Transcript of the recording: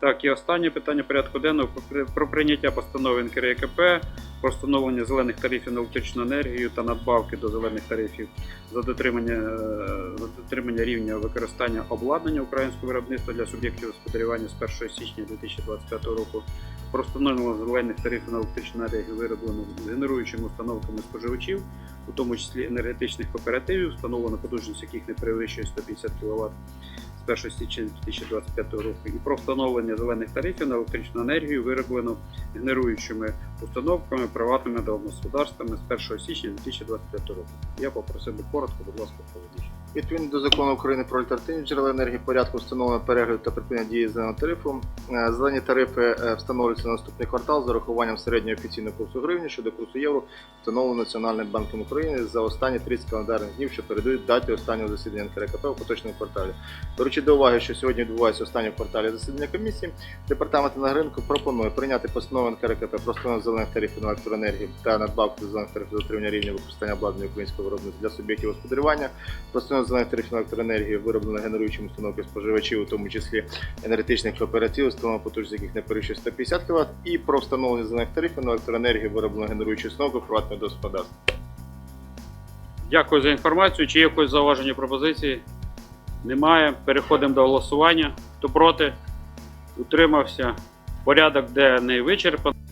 Так, і останнє питання порядку денного про прийняття постанови НКРЕКП про встановлення зелених тарифів на електричну енергію та надбавки до зелених тарифів за дотримання, е, за дотримання рівня використання обладнання українського виробництва для суб'єктів господарювання з 1 січня 2025 року. Про встановлення зелених тарифів на електричну енергію вироблену генеруючими установками споживачів, у тому числі енергетичних кооперативів, встановлена потужність яких не перевищує 150 кВт 1 січня 2025 року, і про встановлення зелених тарифів на електричну енергію, вироблену генеруючими установками приватними домогосподарствами з 1 січня 2025 року. Я попросив би коротко, будь ласка, проведіть. Відповідно до закону України про альтернативні джерела енергії, порядку встановлення перегляду та припинення дії зеленого тарифу. е, Зелені тарифи е, встановлюються на наступний квартал з урахуванням середнього офіційного курсу гривні щодо курсу євро, встановленого Національним банком України за останні 30 календарних днів, що передають дати останнього засідання НКРКП у поточному кварталі. Беручи до уваги, що сьогодні відбувається останнє в кварталі засідання комісії, департамент енергоринку пропонує прийняти постанову НКРКП про встановлення зелених тарифів на електроенергію та надбавку до зелених тарифів за отримання рівня використання обладнання українського виробництва для суб'єктів господарювання про встановлення зелених тарифів на електроенергію, вироблено генеруючими установки споживачів, у тому числі енергетичних кооперативів, встановлена потужність яких не перевищує 150 кВт, і про встановлення зелених тарифів на електроенергію, вироблено генеруючою установкою приватного господарства. Дякую за інформацію. Чи є якось зауваження пропозиції? Немає. Переходимо до голосування. Хто проти? Утримався. Порядок денний вичерпаний.